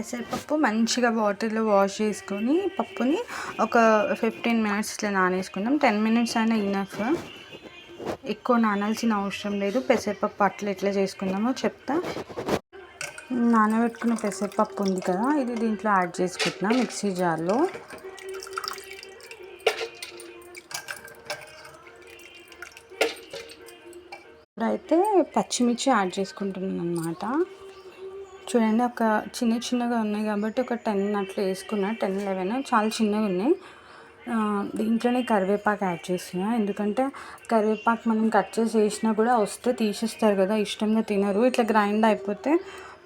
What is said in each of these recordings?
పెసరపప్పు మంచిగా వాటర్లో వాష్ చేసుకొని పప్పుని ఒక ఫిఫ్టీన్ మినిట్స్ ఇట్లా నానేసుకుందాం. టెన్ మినిట్స్ అయినా ఇనఫ్. ఎక్కువ నానాల్సిన అవసరం లేదు. పెసరపప్పు అట్లా ఎట్లా చేసుకుందామో చెప్తా. నానబెట్టుకున్న పెసరపప్పు ఉంది కదా ఇది దీంట్లో యాడ్ చేసుకుంటున్నా మిక్సీ జార్లో. ఇప్పుడైతే పచ్చిమిర్చి యాడ్ చేసుకుంటున్నాను అనమాట చూడండి ఒక చిన్న చిన్నగా ఉన్నాయి కాబట్టి ఒక టెన్ అట్లా వేసుకున్నా టెన్ లెవెన్. చాలా చిన్నగా ఉన్నాయి. దీంట్లోనే కరివేపాకు యాడ్ చేసిన ఎందుకంటే కరివేపాకు మనం కట్ చేసి వేసినా కూడా వస్తే తీసేస్తారు కదా ఇష్టంగా తినరు. ఇట్లా గ్రైండ్ అయిపోతే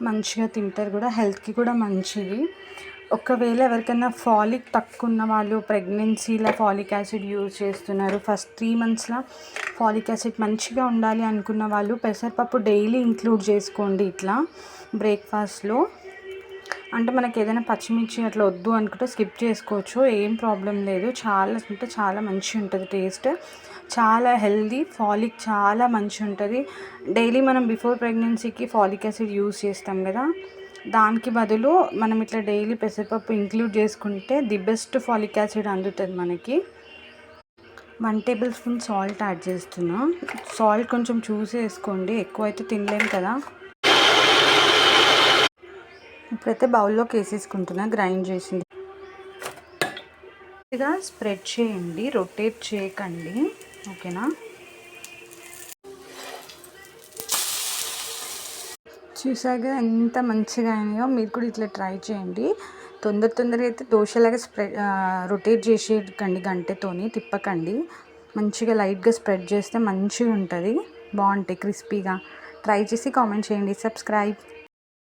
మంచిగా తింటారు కూడా. హెల్త్కి కూడా మంచిది. ఒకవేళ ఎవరికైనా ఫాలిక్ తక్కువ ఉన్న వాళ్ళు ప్రెగ్నెన్సీలో ఫాలిక్ యాసిడ్ యూజ్ చేస్తున్నారు ఫస్ట్ త్రీ మంత్స్లో ఫాలిక్ యాసిడ్ మంచిగా ఉండాలి అనుకున్న వాళ్ళు పెసరపప్పు డైలీ ఇంక్లూడ్ చేసుకోండి ఇట్లా బ్రేక్ఫాస్ట్లో. అంటే మనకి ఏదైనా పచ్చిమిర్చి అట్లా వద్దు అనుకుంటే స్కిప్ చేసుకోవచ్చు ఏం ప్రాబ్లం లేదు. చాలా అంటే చాలా మంచిగా ఉంటుంది టేస్ట్. చాలా హెల్దీ ఫాలిక్ చాలా మంచిగా ఉంటుంది. డైలీ మనం బిఫోర్ ప్రెగ్నెన్సీకి ఫాలిక్ యాసిడ్ యూస్ చేస్తాం కదా. దానికి బదులు మనం ఇట్లా డైలీ పెసరపప్పు ఇంక్లూడ్ చేసుకుంటే ది బెస్ట్ ఫాలిక్ యాసిడ్ అందుతుంది మనకి. One tablespoon salt add చేస్తున్నా. సాల్ట్ కొంచెం చూసి వేసుకోండి ఎక్కువ అయితే తినలేం కదా. ఇప్పుడైతే బౌల్లోకి వేసేసుకుంటున్నా గ్రైండ్ చేసింది. స్ప్రెడ్ చేయండి రొటేట్ చేయకండి. ఓకేనా? చూసాగా ఎంత మంచిగా అయినాయో మీరు కూడా ఇట్లా ట్రై చేయండి. తొందర తొందరగా అయితే దోశలాగా స్ప్రెడ్ రొటేట్ చేసేయకండి గంటతోని తిప్పకండి. మంచిగా లైట్గా స్ప్రెడ్ చేస్తే మంచిగా ఉంటుంది బాగుంటాయి క్రిస్పీగా. ట్రై చేసి కామెంట్ చేయండి. సబ్స్క్రైబ్.